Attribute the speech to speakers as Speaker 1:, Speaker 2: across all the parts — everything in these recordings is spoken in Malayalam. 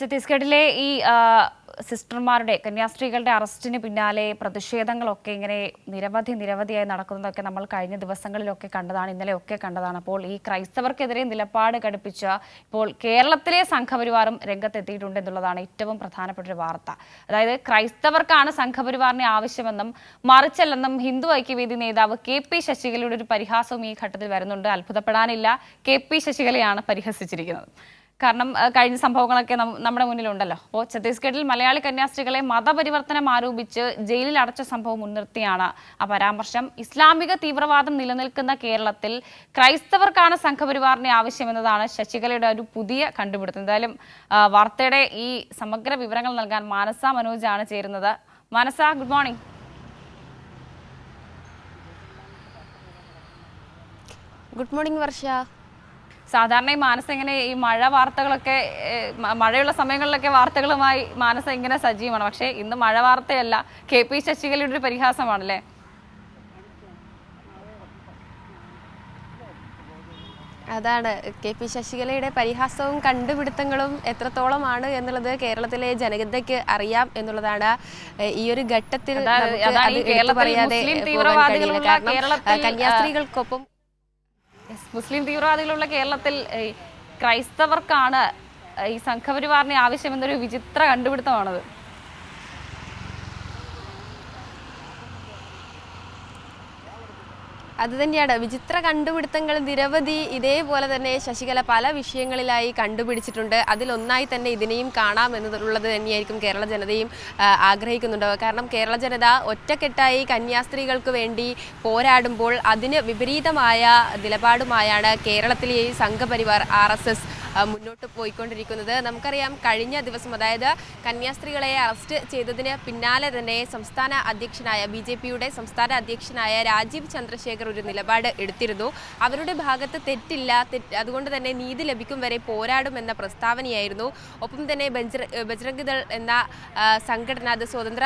Speaker 1: ഛത്തീസ്ഗഡിലെ ഈ സിസ്റ്റർമാരുടെ കന്യാസ്ത്രീകളുടെ അറസ്റ്റിന് പിന്നാലെ പ്രതിഷേധങ്ങളൊക്കെ ഇങ്ങനെ നിരവധി നിരവധിയായി നടക്കുന്നതൊക്കെ നമ്മൾ കഴിഞ്ഞ ദിവസങ്ങളിലൊക്കെ കണ്ടതാണ് ഇന്നലെയൊക്കെ കണ്ടതാണ്. അപ്പോൾ ഈ ക്രൈസ്തവർക്കെതിരെ നിലപാട് ഘടിപ്പിച്ച ഇപ്പോൾ കേരളത്തിലെ സംഘപരിവാറും രംഗത്തെത്തിയിട്ടുണ്ട് എന്നുള്ളതാണ് ഏറ്റവും പ്രധാനപ്പെട്ട ഒരു വാർത്ത. അതായത് ക്രൈസ്തവർക്കാണ് സംഘപരിവാറിനെ ആവശ്യമെന്നും മറിച്ചല്ലെന്നും ഹിന്ദു ഐക്യവേദി നേതാവ് കെ പി ശശികലയുടെ ഒരു പരിഹാസവും ഈ ഘട്ടത്തിൽ വരുന്നുണ്ട്. അത്ഭുതപ്പെടാനില്ല. കെ പി ശശികലയാണ് പരിഹസിച്ചിരിക്കുന്നത്. കാരണം കഴിഞ്ഞ സംഭവങ്ങളൊക്കെ നമ്മുടെ മുന്നിലുണ്ടല്ലോ. അപ്പോൾ ഛത്തീസ്ഗഡിൽ മലയാളി കന്യാസ്ത്രീകളെ മതപരിവർത്തനം ആരോപിച്ച് ജയിലിൽ അടച്ച സംഭവം മുൻനിർത്തിയാണ് ആ പരാമർശം. ഇസ്ലാമിക തീവ്രവാദം നിലനിൽക്കുന്ന കേരളത്തിൽ ക്രൈസ്തവർക്കാണ് സംഘപരിവാറിനെ ആവശ്യമെന്നതാണ് ശശികലയുടെ ഒരു പുതിയ കണ്ടുപിടുത്തം. എന്തായാലും വാർത്തയുടെ ഈ സമഗ്ര വിവരങ്ങൾ നൽകാൻ മാനസ മനോജാണ് ചേരുന്നത്. Manasa good morning.
Speaker 2: Good morning Varsha.
Speaker 1: സാധാരണ ഈ മാനസ ഇങ്ങനെ ഈ മഴ വാർത്തകളൊക്കെ മഴയുള്ള സമയങ്ങളിലൊക്കെ വാർത്തകളുമായി മാനസ ഇങ്ങനെ സജീവമാണ്. പക്ഷേ ഇന്ന് മഴ വാർത്തയല്ല കെ പി ശശികലയുടെ ഒരു പരിഹാസമാണല്ലേ?
Speaker 2: അതാണ്. കെ പി ശശികലയുടെ പരിഹാസവും കണ്ടുപിടുത്തങ്ങളും എത്രത്തോളമാണ് എന്നുള്ളത് കേരളത്തിലെ ജനതയ്ക്ക് അറിയാം എന്നുള്ളതാണ്. ഈ ഒരു ഘട്ടത്തിൽ കന്യാസ്ത്രീകൾക്കൊപ്പം
Speaker 1: മുസ്ലിം തീവ്രവാദികളുള്ള കേരളത്തിൽ ക്രൈസ്തവർക്കാണ് ഈ സംഘപരിവാറിനെ ആവശ്യമെന്നൊരു വിചിത്ര കണ്ടുപിടുത്തമാണത്.
Speaker 2: അത് തന്നെയാണ്. വിചിത്ര കണ്ടുപിടുത്തങ്ങൾ നിരവധി ഇതേപോലെ തന്നെ ശശികല പല വിഷയങ്ങളിലായി കണ്ടുപിടിച്ചിട്ടുണ്ട്. അതിലൊന്നായി തന്നെ ഇതിനെയും കാണാം എന്നുള്ളത് തന്നെയായിരിക്കും കേരള ജനതയും ആഗ്രഹിക്കുന്നുണ്ട്. കാരണം കേരള ജനത ഒറ്റക്കെട്ടായി കന്യാസ്ത്രീകൾക്ക് വേണ്ടി പോരാടുമ്പോൾ അതിന് വിപരീതമായ നിലപാടുമായാണ് കേരളത്തിലെ സംഘപരിവാർ ആർ എസ് എസ് മുന്നോട്ട് പോയിക്കൊണ്ടിരിക്കുന്നത്. നമുക്കറിയാം കഴിഞ്ഞ ദിവസം അതായത് കന്യാസ്ത്രീകളെ അറസ്റ്റ് ചെയ്തതിന് പിന്നാലെ തന്നെ സംസ്ഥാന അധ്യക്ഷനായ ബി ജെ പിയുടെ സംസ്ഥാന അധ്യക്ഷനായ രാജീവ് ചന്ദ്രശേഖർ ഒരു നിലപാട് എടുത്തിരുന്നു. അവരുടെ ഭാഗത്ത് തെറ്റില്ല തെറ്റ് അതുകൊണ്ട് തന്നെ നീതി ലഭിക്കും വരെ പോരാടുമെന്ന പ്രസ്താവനയായിരുന്നു. ഒപ്പം തന്നെ ബജ്ര ബജ്രംഗ് എന്ന സംഘടന അത് സ്വതന്ത്ര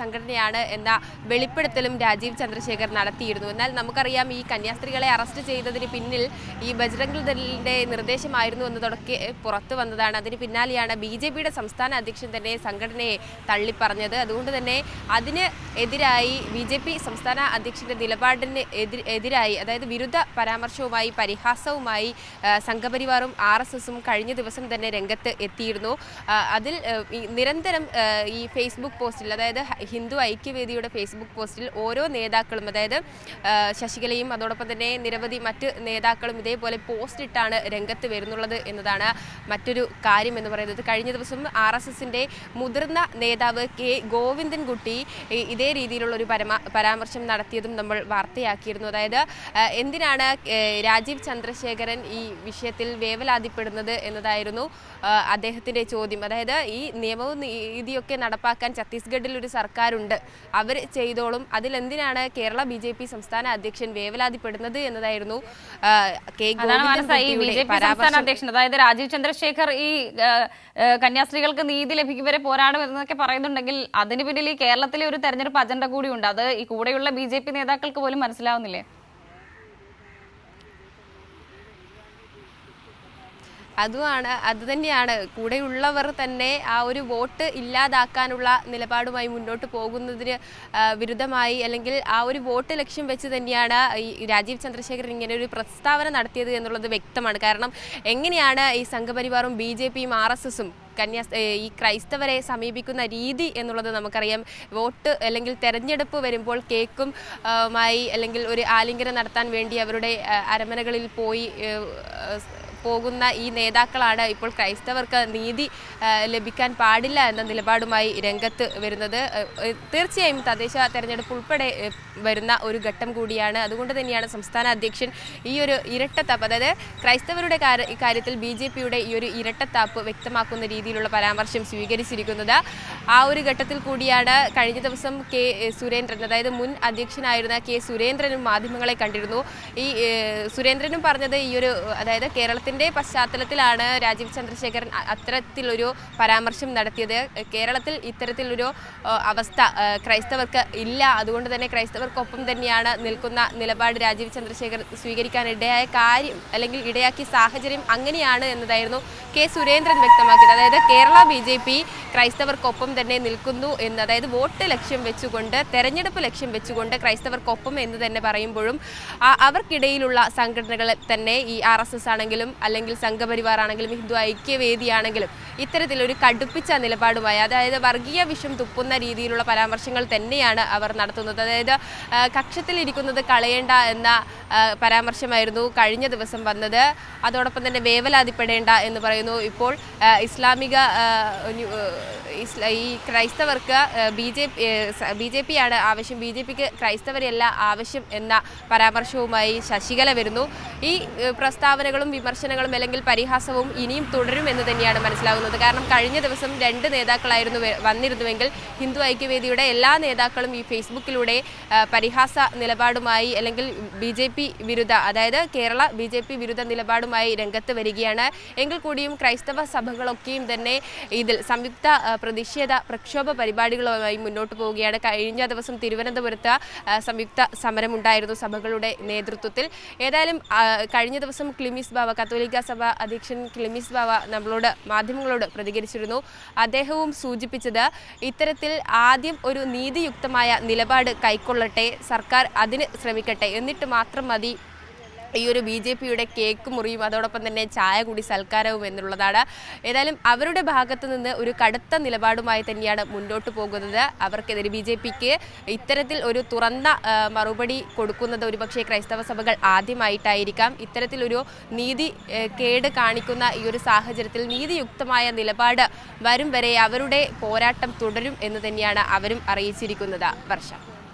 Speaker 2: സംഘടനയാണ് എന്ന വെളിപ്പെടുത്തലും രാജീവ് ചന്ദ്രശേഖർ നടത്തിയിരുന്നു. എന്നാൽ നമുക്കറിയാം ഈ കന്യാസ്ത്രീകളെ അറസ്റ്റ് ചെയ്തതിന് പിന്നിൽ ഈ ബജ്രംഗ് ദളിന്റെ നിർദ്ദേശമായിരുന്നു എന്നതൊക്കെ പുറത്തു വന്നതാണ്. അതിന് പിന്നാലെയാണ് ബി ജെ പിയുടെ സംസ്ഥാന അധ്യക്ഷൻ തന്നെ സംഘടനയെ തള്ളിപ്പറഞ്ഞത്. അതുകൊണ്ട് തന്നെ അതിന് എതിരായി ബി ജെ പി സംസ്ഥാന അധ്യക്ഷന്റെ നിലപാടിന് എതിരായി അതായത് വിരുദ്ധ പരാമർശവുമായി പരിഹാസവുമായി സംഘപരിവാറും ആർ എസ് എസും കഴിഞ്ഞ ദിവസം തന്നെ രംഗത്ത് എത്തിയിരുന്നു. അതിൽ നിരന്തരം ഈ ഫേസ്ബുക്ക് പോസ്റ്റിൽ അതായത് ഹിന്ദു ഐക്യവേദിയുടെ ഫേസ്ബുക്ക് പോസ്റ്റിൽ ഓരോ നേതാക്കളും അതായത് ശശികലയും അതോടൊപ്പം തന്നെ നിരവധി മറ്റ് നേതാക്കളും ഇതേപോലെ പോസ്റ്റ് ഇട്ടാണ് രംഗത്ത് വരുന്നുള്ളത് എന്നതാണ് മറ്റൊരു കാര്യം എന്ന് പറയുന്നത്. കഴിഞ്ഞ ദിവസം ആർ എസ് എസിന്റെ മുതിർന്ന നേതാവ് കെ ഗോവിന്ദൻകുട്ടി ഇതേ രീതിയിലുള്ള ഒരു പരമാ പരാമർശം നടത്തിയതും നമ്മൾ വാർത്തയാക്കിയിരുന്നു. അതായത് എന്തിനാണ് രാജീവ് ചന്ദ്രശേഖരൻ ഈ വിഷയത്തിൽ വേവലാതിപ്പെടുന്നത് എന്നതായിരുന്നു അദ്ദേഹത്തിന്റെ അദ്ദേഹത്തിന്റെ ചോദ്യം. അതായത് ഈ നിയമവും നീതിയൊക്കെ നടപ്പാക്കാൻ ഛത്തീസ്ഗഡിൽ ഒരു സർക്കാരുണ്ട്. അവർ ചെയ്തോളും. അതിലെന്തിനാണ് കേരള ബി ജെ പി സംസ്ഥാന അധ്യക്ഷൻ വേവലാതിപ്പെടുന്നത് എന്നതായിരുന്നു കെ ഗോവിന്ദൻ
Speaker 1: അധ്യക്ഷൻ അതായത് രാജീവ് ചന്ദ്രശേഖർ ഈ കന്യാസ്ത്രീകൾക്ക് നീതി ലഭിക്കും വരെ പോരാടും എന്നൊക്കെ പറയുന്നുണ്ടെങ്കിൽ അതിന് പിന്നിൽ ഈ കേരളത്തിലെ ഒരു തെരഞ്ഞെടുപ്പ് അജണ്ട കൂടിയുണ്ട് അത് ഈ കൂടെയുള്ള ബി നേതാക്കൾക്ക് പോലും മനസ്സിലാവുന്നില്ലേ?
Speaker 2: അതുമാണ് അത് തന്നെയാണ്. കൂടെയുള്ളവർ തന്നെ ആ ഒരു വോട്ട് ഇല്ലാതാക്കാനുള്ള നിലപാടുമായി മുന്നോട്ട് പോകുന്നതിന് വിരുദ്ധമായി അല്ലെങ്കിൽ ആ ഒരു വോട്ട് ലക്ഷ്യം വെച്ച് തന്നെയാണ് ഈ രാജീവ് ചന്ദ്രശേഖരൻ ഇങ്ങനെ ഒരു പ്രസ്താവന നടത്തിയത് എന്നുള്ളത് വ്യക്തമാണ്. കാരണം എങ്ങനെയാണ് ഈ സംഘപരിവാറും ബി ജെ പിയും ആർ എസ് എസും കന്യാസ് ഈ ക്രൈസ്തവരെ സമീപിക്കുന്ന രീതി എന്നുള്ളത് നമുക്കറിയാം. വോട്ട് അല്ലെങ്കിൽ തെരഞ്ഞെടുപ്പ് വരുമ്പോൾ കേക്കും മായി അല്ലെങ്കിൽ ഒരു ആലിംഗനം നടത്താൻ വേണ്ടി അവരുടെ അരമനകളിൽ പോയി പോകുന്ന ഈ നേതാക്കളാണ് ഇപ്പോൾ ക്രൈസ്തവർക്ക് നീതി ലഭിക്കാൻ പാടില്ല എന്ന നിലപാടുമായി രംഗത്ത് വരുന്നത്. തീർച്ചയായും തദ്ദേശ തെരഞ്ഞെടുപ്പ് ഉൾപ്പെടെ വരുന്ന ഒരു ഘട്ടം കൂടിയാണ്. അതുകൊണ്ട് തന്നെയാണ് സംസ്ഥാന അധ്യക്ഷൻ ഈ ഒരു ഇരട്ടത്താപ്പ്. അതായത് ക്രൈസ്തവരുടെ കാര്യത്തിൽ ബി ജെ പിയുടെ ഈ ഒരു ഇരട്ടത്താപ്പ് വ്യക്തമാക്കുന്ന രീതിയിലുള്ള പരാമർശം സ്വീകരിച്ചിരിക്കുന്നത്. ആ ഒരു ഘട്ടത്തിൽ കൂടിയാണ് കഴിഞ്ഞ ദിവസം കെ സുരേന്ദ്രൻ അതായത് മുൻ അധ്യക്ഷനായിരുന്ന കെ സുരേന്ദ്രനും മാധ്യമങ്ങളെ കണ്ടിരുന്നു. ഈ സുരേന്ദ്രനും പറഞ്ഞത് ഈ ഒരു അതായത് കേരളത്തിന് ഇതിന്റെ പശ്ചാത്തലത്തിലാണ് രാജീവ് ചന്ദ്രശേഖരൻ അത്തരത്തിലൊരു പരാമർശം നടത്തിയത്. കേരളത്തിൽ ഇത്തരത്തിലൊരു അവസ്ഥ ക്രൈസ്തവർക്ക് ഇല്ല. അതുകൊണ്ട് തന്നെ ക്രൈസ്തവർക്കൊപ്പം തന്നെയാണ് നിൽക്കുന്ന നിലപാട് രാജീവ് ചന്ദ്രശേഖർ സ്വീകരിക്കാൻ ഇടയായ കാര്യം അല്ലെങ്കിൽ ഇടയാക്കിയ സാഹചര്യം അങ്ങനെയാണ് എന്നതായിരുന്നു കെ. സുരേന്ദ്രൻ വ്യക്തമാക്കിയത്. അതായത് കേരള ബി ജെ പി ക്രൈസ്തവർക്കൊപ്പം തന്നെ നിൽക്കുന്നു എന്ന് അതായത് വോട്ട് ലക്ഷ്യം വെച്ചുകൊണ്ട് തെരഞ്ഞെടുപ്പ് ലക്ഷ്യം വെച്ചുകൊണ്ട് ക്രൈസ്തവർക്കൊപ്പം എന്ന് തന്നെ പറയുമ്പോഴും അവർക്കിടയിലുള്ള സംഘടനകൾ തന്നെ ഈ ആർ എസ് എസ് ആണെങ്കിലും അല്ലെങ്കിൽ സംഘപരിവാർ ആണെങ്കിലും ഹിന്ദു ഐക്യവേദിയാണെങ്കിലും ഇത്തരത്തിലൊരു കടുപ്പിച്ച നിലപാടുമായി അതായത് വർഗീയ വിഷം തുപ്പുന്ന രീതിയിലുള്ള പരാമർശങ്ങൾ തന്നെയാണ് അവർ നടത്തുന്നത്. അതായത് കക്ഷത്തിലിരിക്കുന്നത് കളയേണ്ട എന്ന പരാമർശമായിരുന്നു കഴിഞ്ഞ ദിവസം വന്നത്. അതോടൊപ്പം തന്നെ വേവലാതിപ്പെടേണ്ട എന്ന് പറയുന്നു. ഇപ്പോൾ ഇസ്ലാമിക ഈ ക്രൈസ്തവർക്ക് B J B J P ആണ് ആവശ്യം. ബി ജെ പിക്ക് ക്രൈസ്തവരെയല്ല ആവശ്യം എന്ന പരാമർശവുമായി ശശികല വരുന്നു. ഈ പ്രസ്താവനകളും വിമർശനങ്ങളും അല്ലെങ്കിൽ പരിഹാസവും ഇനിയും തുടരും എന്ന് തന്നെയാണ് മനസ്സിലാകുന്നത് കാരണം കഴിഞ്ഞ ദിവസം രണ്ട് നേതാക്കളായിരുന്നു വന്നിരുന്നുവെങ്കിൽ ഹിന്ദു ഐക്യവേദിയുടെ എല്ലാ നേതാക്കളും ഈ ഫേസ്ബുക്കിലൂടെ പരിഹാസ നിലപാടുമായി അല്ലെങ്കിൽ ബി ജെ പി വിരുദ്ധ അതായത് കേരള ബി ജെ പി വിരുദ്ധ നിലപാടുമായി രംഗത്ത് വരികയാണ്. എങ്കിൽ കൂടിയും ക്രൈസ്തവ സഭകളൊക്കെയും തന്നെ ഇതിൽ സംയുക്ത പ്രതിഷേധ പ്രക്ഷോഭ പരിപാടികളുമായി മുന്നോട്ട് പോവുകയാണ്. കഴിഞ്ഞ ദിവസം തിരുവനന്തപുരത്ത് സംയുക്ത സമരമുണ്ടായിരുന്നു സഭകളുടെ നേതൃത്വത്തിൽ. ഏതായാലും കഴിഞ്ഞ ദിവസം ക്ലിമിസ് ബാവ കത്തോലിക്ക സഭ അധ്യക്ഷൻ ക്ലിമിസ് ബാവ നമ്മളോട് മാധ്യമങ്ങളോട് പ്രതികരിച്ചിരുന്നു. അദ്ദേഹവും സൂചിപ്പിച്ചത് ഇത്തരത്തിൽ ആദ്യം ഒരു നീതിയുക്തമായ നിലപാട് കൈക്കൊള്ളട്ടെ സർക്കാർ അതിന് ശ്രമിക്കട്ടെ എന്നിട്ട് മാത്രം മതി ഈ ഒരു ബി ജെ പിയുടെ കേക്ക് മുറിയും അതോടൊപ്പം തന്നെ ചായ കൂടി സൽക്കാരവും എന്നുള്ളതാണ്. ഏതായാലും അവരുടെ ഭാഗത്ത് നിന്ന് ഒരു കടുത്ത നിലപാടുമായി തന്നെയാണ് മുന്നോട്ട് പോകുന്നത്. അവർക്കെതിരെ ബി ജെ പിക്ക് ഇത്തരത്തിൽ ഒരു തുറന്ന മറുപടി കൊടുക്കുന്നത് ഒരുപക്ഷെ ക്രൈസ്തവ സഭകൾ ആദ്യമായിട്ടായിരിക്കാം. ഇത്തരത്തിലൊരു നീതി കേട് കാണിക്കുന്ന ഈ ഒരു സാഹചര്യത്തിൽ നീതിയുക്തമായ നിലപാട് വരും വരെ അവരുടെ പോരാട്ടം തുടരും എന്ന് തന്നെയാണ് അവരും അറിയിച്ചിരിക്കുന്നത്. വർഷ